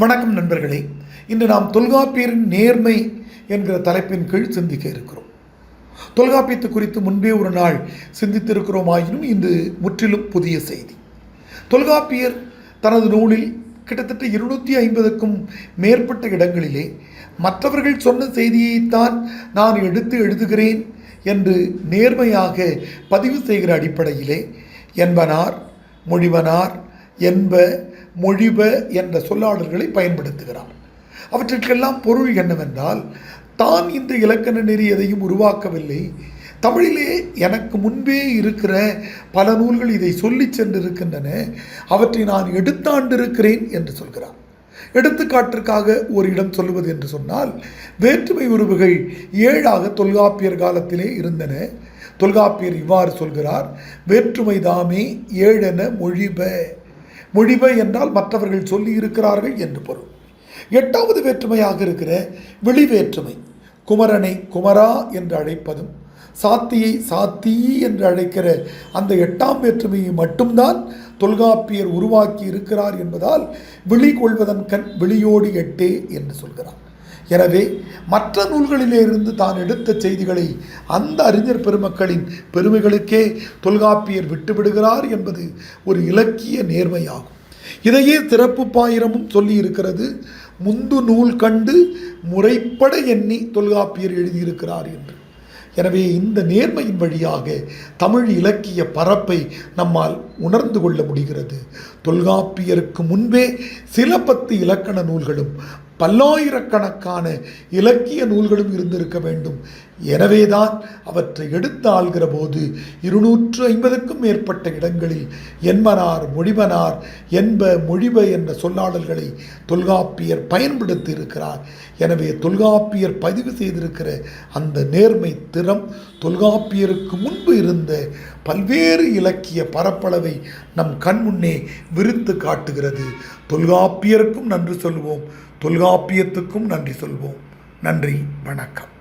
வணக்கம் நண்பர்களே. இன்று நாம் தொல்காப்பியரின் நேர்மை என்கிற தலைப்பின் கீழ் சிந்திக்க இருக்கிறோம். தொல்காப்பியத்து குறித்து முன்பே ஒரு நாள் சிந்தித்திருக்கிறோம் ஆயினும் இது முற்றிலும் புதிய செய்தி. தொல்காப்பியர் தனது நூலில் கிட்டத்தட்ட இருநூற்றி ஐம்பதுக்கும் மேற்பட்ட இடங்களிலே மற்றவர்கள் சொன்ன செய்தியைத்தான் நான் எடுத்து எழுதுகிறேன் என்று நேர்மையாக பதிவு செய்கிற அடிப்படையிலே என்பனார் மொழிவனார் என்ப மொழிப என்ற சொல்லாடல்களை பயன்படுத்துகிறார். அவற்றிற்கெல்லாம் பொருள் என்னவென்றால் தான் இந்த இலக்கண நெறி எதையும் உருவாக்கவில்லை. தமிழிலே எனக்கு முன்பே இருக்கிற பல நூல்கள் இதை சொல்லி சென்றிருக்கின்றன. அவற்றை நான் எடுத்தாண்டிருக்கிறேன் என்று சொல்கிறார். எடுத்துக்காட்டிற்காக ஒரு இடம் சொல்லுவது என்று சொன்னால் வேற்றுமை உறவுகள் ஏழாக தொல்காப்பியர் காலத்திலே இருந்தன. தொல்காப்பியர் இவ்வாறு சொல்கிறார் வேற்றுமை தாமே ஏழென மொழிப மொழிப என்றால் மற்றவர்கள் சொல்லி இருக்கிறார்கள் என்று பொருள். எட்டாவது வேற்றுமையாக இருக்கிற வெளி வேற்றுமை குமரனை குமரா என்று அழைப்பதும் சாத்தியை சாத்தி என்று அழைக்கிற அந்த எட்டாம் வேற்றுமையை மட்டும்தான் தொல்காப்பியர் உருவாக்கி இருக்கிறார் என்பதால் விழி கொள்வதன் கண் விழியோடு எட்டே என்று சொல்கிறார். எனவே மற்ற நூல்களிலிருந்து தான் எடுத்த செய்திகளை அந்த அறிஞர் பெருமக்களின் பெருமைகளுக்கே தொல்காப்பியர் விட்டுவிடுகிறார் என்பது ஒரு இலக்கிய நேர்மையாகும். இதையே சிறப்பு பாயிரமும் சொல்லி இருக்கிறது முந்து நூல் கண்டு முறைப்பட எண்ணி தொல்காப்பியர் எழுதியிருக்கிறார் என்று. எனவே இந்த நேர்மையின் வழியாக தமிழ் இலக்கிய பரப்பை நம்மால் உணர்ந்து கொள்ள முடிகிறது. தொல்காப்பியருக்கு முன்பே சில பத்து இலக்கண நூல்களும் பல்லாயிரக்கணக்கான இலக்கிய நூல்களும் இருந்திருக்க வேண்டும். எனவேதான் அவற்றை எடுத்து ஆள்கிற போது இருநூற்று ஐம்பதுக்கும் மேற்பட்ட இடங்களில் என்மனார் மொழிமனார் என்ப மொழிப என்ற சொல்லாடல்களை தொல்காப்பியர் பயன்படுத்தி இருக்கிறார் எனவே தொல்காப்பியர் பதிவு செய்திருக்கிற அந்த நேர்மை திறம் தொல்காப்பியருக்கு முன்பு இருந்த பல்வேறு இலக்கிய பரப்பளவை நம் கண் முன்னே விரித்து காட்டுகிறது. தொல்காப்பியருக்கும் நன்றி சொல்வோம். தொல்காப்பியத்துக்கும் நன்றி சொல்வோம். நன்றி வணக்கம்.